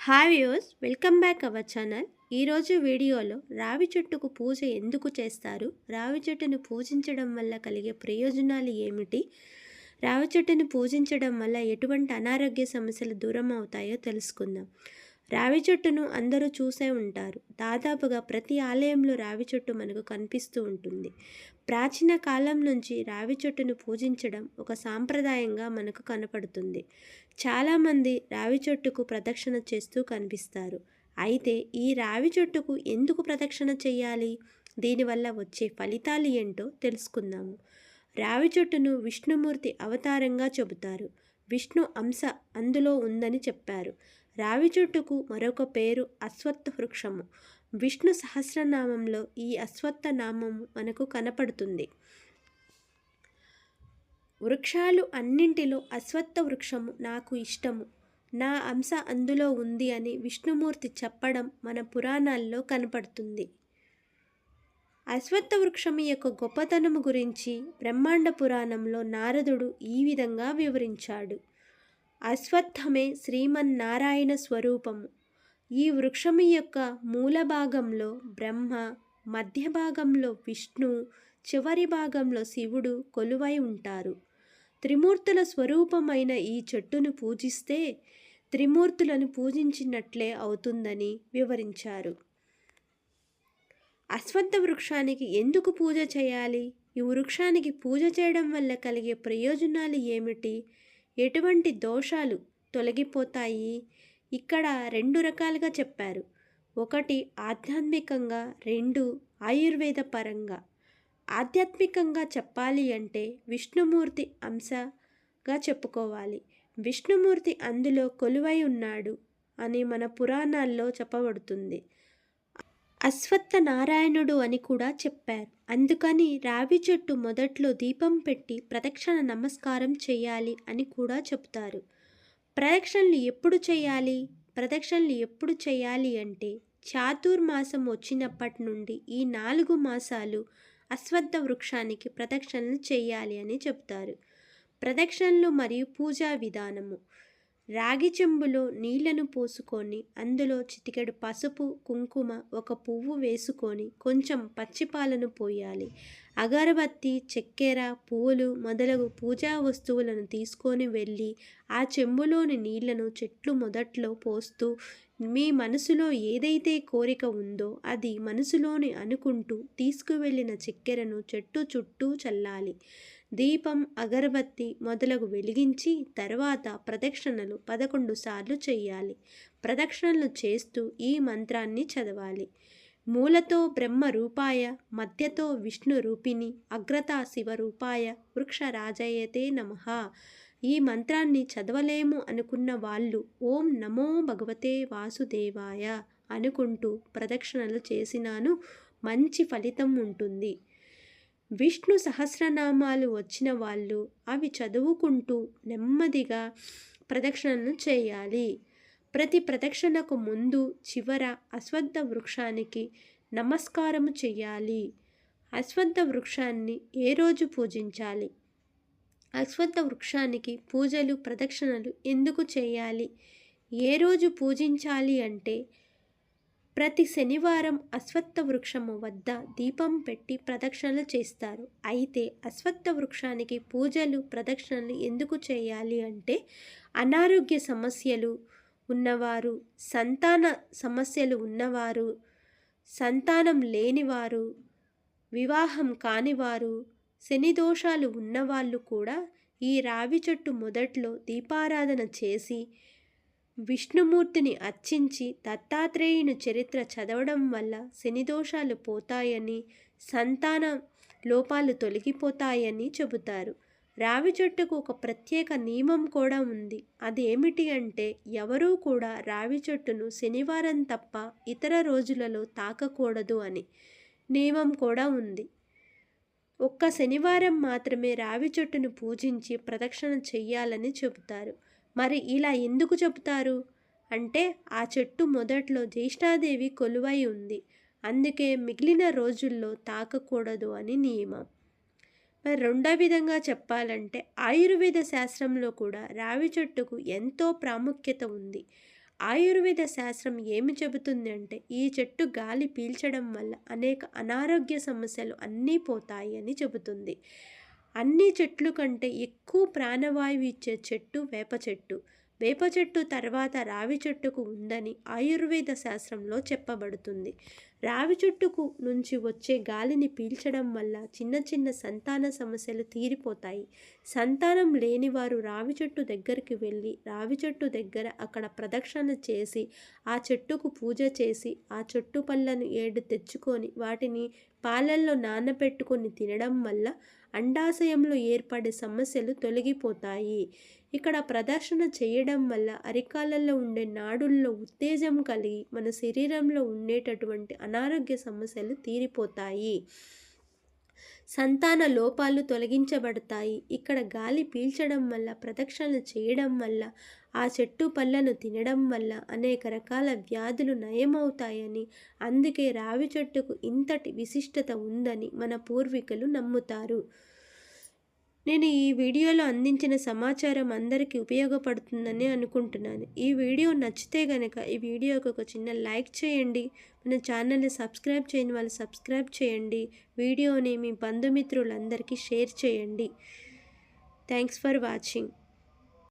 Hi views welcome back our channel. ఈరోజు వీడియోలో రావి చెట్టుకు పూజ ఎందుకు చేస్తారు? రావి చెట్టును పూజించడం వల్ల కలిగే ప్రయోజనాలు ఏమిటి? రావి చెట్టును పూజించడం వల్ల ఎటువంటి అనారోగ్య సమస్యలు దూరం అవుతాయో తెలుసుకుందాం. రావి చెట్టును అందరూ చూసే ఉంటారు. దాదాపుగా ప్రతి ఆలయంలో రావి చెట్టు మనకు కనిపిస్తూ ఉంటుంది. ప్రాచీన కాలం నుంచి రావి చెట్టును పూజించడం ఒక సాంప్రదాయంగా మనకు కనపడుతుంది. చాలామంది రావి చెట్టుకు ప్రదక్షిణ చేస్తూ కనిపిస్తారు. అయితే ఈ రావి చెట్టుకు ఎందుకు ప్రదక్షిణ చేయాలి? దీనివల్ల వచ్చే ఫలితాలు ఏంటో తెలుసుకుందాము. రావి చెట్టును విష్ణుమూర్తి అవతారంగా చెబుతారు. విష్ణు అంశ అందులో ఉందని చెప్పారు. రావి చెట్టుకు మరొక పేరు అశ్వత్థ వృక్షము. విష్ణు సహస్రనామంలో ఈ అశ్వత్థ నామము మనకు కనపడుతుంది. వృక్షాలు అన్నింటిలో అశ్వత్థ వృక్షము నాకు ఇష్టము. నా అంశ అందులో ఉంది అని విష్ణుమూర్తి చెప్పడం మన పురాణాల్లో కనపడుతుంది. అశ్వత్థ వృక్షము యొక్క గొప్పతనము గురించి బ్రహ్మాండ పురాణంలో నారదుడు ఈ విధంగా వివరించాడు. అశ్వత్థమే శ్రీమన్నారాయణ స్వరూపము. ఈ వృక్షము యొక్క మూల భాగంలో బ్రహ్మ మధ్య భాగంలో విష్ణు చివరి భాగంలో శివుడు కొలువై ఉంటారు. త్రిమూర్తుల స్వరూపమైన ఈ చెట్టును పూజిస్తే త్రిమూర్తులను పూజించినట్లే అవుతుందని వివరించారు. అశ్వత్థ వృక్షానికి ఎందుకు పూజ చేయాలి? ఈ వృక్షానికి పూజ చేయడం వల్ల కలిగే ప్రయోజనాలు ఏమిటి? ఎటువంటి దోషాలు తొలగిపోతాయి? ఇక్కడ రెండు రకాలుగా చెప్పారు. ఒకటి ఆధ్యాత్మికంగా రెండు ఆయుర్వేద పరంగా ఆధ్యాత్మికంగా చెప్పాలి అంటే విష్ణుమూర్తి అంశగా చెప్పుకోవాలి. విష్ణుమూర్తి అందులో కొలువై ఉన్నాడు అని మన పురాణాల్లో చెప్పబడుతుంది. అశ్వత్థ నారాయణుడు అని కూడా చెప్పారు. అందుకని రావి చెట్టు మొదట్లో దీపం పెట్టి ప్రదక్షిణ నమస్కారం చేయాలి అని కూడా చెప్తారు ప్రదక్షిణలు ఎప్పుడు చేయాలి? ప్రదక్షిణలు ఎప్పుడు చేయాలి అంటే చాతుర్మాసం వచ్చినప్పటి నుండి ఈ నాలుగు మాసాలు అశ్వత్థ వృక్షానికి ప్రదక్షిణలు చేయాలి అని చెప్తారు ప్రదక్షిణలు మరియు పూజా విధానము. రాగి చెంబులో నీళ్ళను పోసుకొని అందులో చిటికెడు పసుపు కుంకుమ ఒక పువ్వు వేసుకొని కొంచెం పచ్చిపాలను పోయాలి. అగరబత్తి చక్కెర పూలు మొదలగు పూజా వస్తువులను తీసుకొని వెళ్ళి ఆ చెంబులోని నీళ్ళను చెట్లు మొదట్లో పోస్తూ మీ మనసులో ఏదైతే కోరిక ఉందో అది మనసులోని అనుకుంటూ తీసుకువెళ్ళిన చక్కెరను చెట్టు చుట్టూ చల్లాలి. దీపం అగరబత్తి మొదలగు వెలిగించి తర్వాత ప్రదక్షిణలు పదకొండు సార్లు చేయాలి ప్రదక్షిణలు చేస్తూ ఈ మంత్రాన్ని చదవాలి. మూలతో బ్రహ్మ రూపాయ మధ్యతో విష్ణు రూపిణి అగ్రత శివరూపాయ వృక్షరాజయతే నమ ఈ మంత్రాన్ని చదవలేము అనుకున్న వాళ్ళు ఓం నమో భగవతే వాసుదేవాయ అనుకుంటూ ప్రదక్షిణలు చేసినాను మంచి ఫలితం ఉంటుంది. విష్ణు సహస్రనామాలు వచ్చిన వాళ్ళు అవి చదువుకుంటూ నెమ్మదిగా ప్రదక్షిణను చేయాలి. ప్రతి ప్రదక్షిణకు ముందు చివర అశ్వత్థ వృక్షానికి నమస్కారము చేయాలి. అశ్వద్ధ వృక్షాన్ని ఏ రోజు పూజించాలి? అశ్వత్థ వృక్షానికి పూజలు ప్రదక్షిణలు ఎందుకు చేయాలి? ఏ రోజు పూజించాలి అంటే ప్రతి శనివారం అశ్వత్థ వృక్షము వద్ద దీపం పెట్టి ప్రదక్షిణలు చేస్తారు. అయితే అశ్వత్థ వృక్షానికి పూజలు ప్రదక్షిణలు ఎందుకు చేయాలి అంటే అనారోగ్య సమస్యలు ఉన్నవారు సంతాన సమస్యలు ఉన్నవారు సంతానం లేనివారు వివాహం కానివారు శని దోషాలు ఉన్నవాళ్ళు కూడా ఈ రావి చెట్టు మొదట్లో దీపారాధన చేసి విష్ణుమూర్తిని అర్చించి దత్తాత్రేయుని చరిత్ర చదవడం వల్ల శని దోషాలు పోతాయని సంతాన లోపాలు తొలగిపోతాయని చెబుతారు. రావి చెట్టుకు ఒక ప్రత్యేక నియమం కూడా ఉంది. అది ఏమిటి అంటే ఎవరూ కూడా రావి చెట్టును శనివారం తప్ప ఇతర రోజులలో తాకకూడదు అని నియమం కూడా ఉంది. ఒక్క శనివారం మాత్రమే రావి చెట్టును పూజించి ప్రదక్షిణ చెయ్యాలని చెబుతారు. మరి ఇలా ఎందుకు చెబుతారు? అంటే ఆ చెట్టు మొదట్లో జ్యేష్ఠాదేవి కొలువై ఉంది. అందుకే మిగిలిన రోజుల్లో తాకకూడదు అని నియమం. మరి రెండో విధంగా చెప్పాలంటే ఆయుర్వేద శాస్త్రంలో కూడా రావి చెట్టుకు ఎంతో ప్రాముఖ్యత ఉంది. ఆయుర్వేద శాస్త్రం ఏమి చెబుతుంది అంటే ఈ చెట్టు గాలి పీల్చడం వల్ల అనేక అనారోగ్య సమస్యలు అన్నీ పోతాయి అని చెబుతుంది. అన్ని చెట్లు కంటే ఎక్కువ ప్రాణవాయువు ఇచ్చే చెట్టు వేప చెట్టు. వేప చెట్టు తర్వాత రావి చెట్టుకు ఉందని ఆయుర్వేద శాస్త్రంలో చెప్పబడుతుంది. రావి చెట్టుకు నుంచి వచ్చే గాలిని పీల్చడం వల్ల చిన్న చిన్న సంతాన సమస్యలు తీరిపోతాయి. సంతానం లేని వారు రావి చెట్టు దగ్గరికి వెళ్ళి రావి చెట్టు దగ్గర అక్కడ ప్రదక్షిణ చేసి ఆ చెట్టుకు పూజ చేసి ఆ చెట్టు పళ్ళను ఏడు తెచ్చుకొని వాటిని పాలల్లో నానబెట్టుకొని తినడం వల్ల అండాశయంలో ఏర్పడే సమస్యలు తొలగిపోతాయి. ఇక్కడ ప్రదర్శన చేయడం వల్ల అరికాలలో ఉండే నాడుల్లో ఉత్తేజం కలిగి మన శరీరంలో ఉండేటటువంటి అనారోగ్య సమస్యలు తీరిపోతాయి. సంతాన లోపాలు తొలగించబడతాయి. ఇక్కడ గాలి పీల్చడం వల్ల ప్రదక్షిణలు చేయడం వల్ల ఆ చెట్టు పళ్ళను తినడం వల్ల అనేక రకాల వ్యాధులు నయమవుతాయని అందుకే రావి చెట్టుకు ఇంతటి విశిష్టత ఉందని మన పూర్వీకులు నమ్ముతారు. నేను ఈ వీడియోలో అందించిన సమాచారం అందరికీ ఉపయోగపడుతుందని అనుకుంటున్నాను. ఈ వీడియో నచ్చితే కనుక ఈ వీడియోకి ఒక చిన్న లైక్ చేయండి. మన ఛానల్ని సబ్స్క్రైబ్ చేయని వాళ్ళు సబ్స్క్రైబ్ చేయండి. వీడియోని మీ బంధుమిత్రులందరికీ షేర్ చేయండి. Thanks for watching.